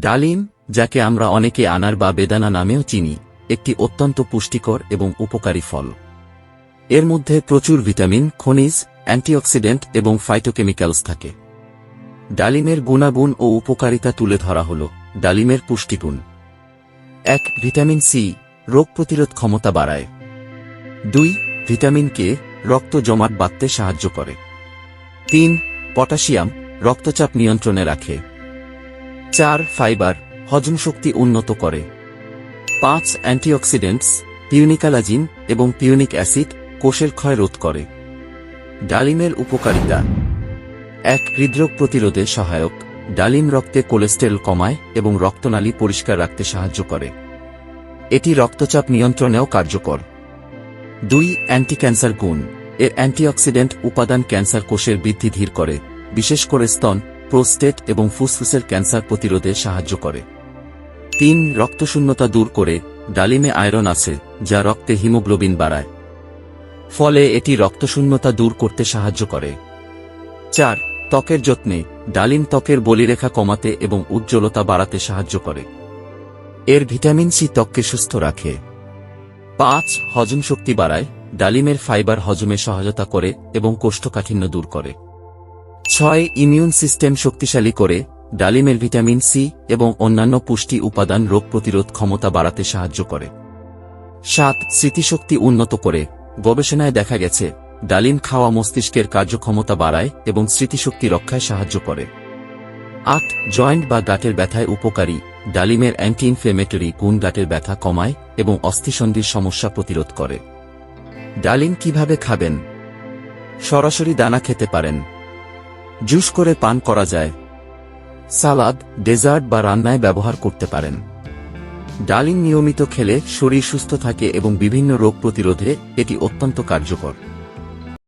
ডালিম, যাকে আমরা অনেকে আনার বা বেদানা নামেও চিনি, একটি অত্যন্ত পুষ্টিকর এবং উপকারী ফল। এর মধ্যে প্রচুর ভিটামিন, খনিজ, অ্যান্টিঅক্সিডেন্ট এবং ফাইটোকেমিক্যালস থাকে। ডালিমের গুণাগুণ ও উপকারিতা তুলে ধরা হল ডালিমের পুষ্টিগুণ। এক, ভিটামিন সি, রোগ প্রতিরোধ ক্ষমতা বাড়ায়। দুই, ভিটামিন কে, রক্ত জমাট বাঁধতে সাহায্য করে। তিন, পটাশিয়াম, রক্তচাপ নিয়ন্ত্রণে রাখে। চার ফাইবার হজম শক্তি উন্নত করে। পাঁচ অ্যান্টিঅক্সিডেন্টস, পিউনিকালাজিন এবং পিউনিক অ্যাসিড কোষের ক্ষয় রোধ করে। ডালিমের উপকারিতা। এক হৃদরোগ প্রতিরোধে সহায়ক। ডালিম রক্তে কোলেস্টেরল কমায় এবং রক্তনালী পরিষ্কার রাখতে সাহায্য করে। এটি রক্তচাপ নিয়ন্ত্রণেও কার্যকর। দুই অ্যান্টি ক্যান্সার গুণ। এর অ্যান্টিঅক্সিডেন্ট উপাদান ক্যান্সার কোষের বৃদ্ধি ধীর করে। বিশেষ করে স্তন প্রোস্টেট এবং ফুসফুসের ক্যান্সার প্রতিরোধে সাহায্য করে। তিন, রক্তশূন্যতা দূর করে ডালিমে আয়রন আছে, যা রক্তে হিমোগ্লোবিন বাড়ায়। ফলে এটি রক্তশূন্যতা দূর করতে সাহায্য করে। চার, ত্বকের যত্নে ডালিম ত্বকের বলিরেখা কমাতে এবং উজ্জ্বলতা বাড়াতে সাহায্য করে। এর ভিটামিন সি ত্বককে সুস্থ রাখে। পাঁচ, হজম শক্তি বাড়ায়, ডালিমের ফাইবার হজমে সহায়তা করে এবং কোষ্ঠকাঠিন্য দূর করে। ছয় ইমিউন সিস্টেম শক্তিশালী করে, ডালিমের ভিটামিন সি এবং অন্যান্য পুষ্টি উপাদান রোগ প্রতিরোধ ক্ষমতা বাড়াতে সাহায্য করে। সাত, স্মৃতিশক্তি উন্নত করে। গবেষণায় দেখা গেছে, ডালিম খাওয়া মস্তিষ্কের কার্যক্ষমতা বাড়ায় এবং স্মৃতিশক্তি রক্ষায় সাহায্য করে। আট, জয়েন্ট বা গাঁটের ব্যথায় উপকারী। ডালিমের অ্যান্টি ইনফ্লেমেটরি গুণ গাঁটের ব্যথা কমায় এবং অস্থিসন্ধির সমস্যা প্রতিরোধ করে। ডালিম কীভাবে খাবেন? সরাসরি দানা খেতে পারেন। জুস করে পান করা যায়। সালাদ, ডেজার্ট বা রান্নায় ব্যবহার করতে পারেন। ডালিম নিয়মিত খেলে শরীর সুস্থ থাকে এবং বিভিন্ন রোগ প্রতিরোধে এটি অত্যন্ত কার্যকর।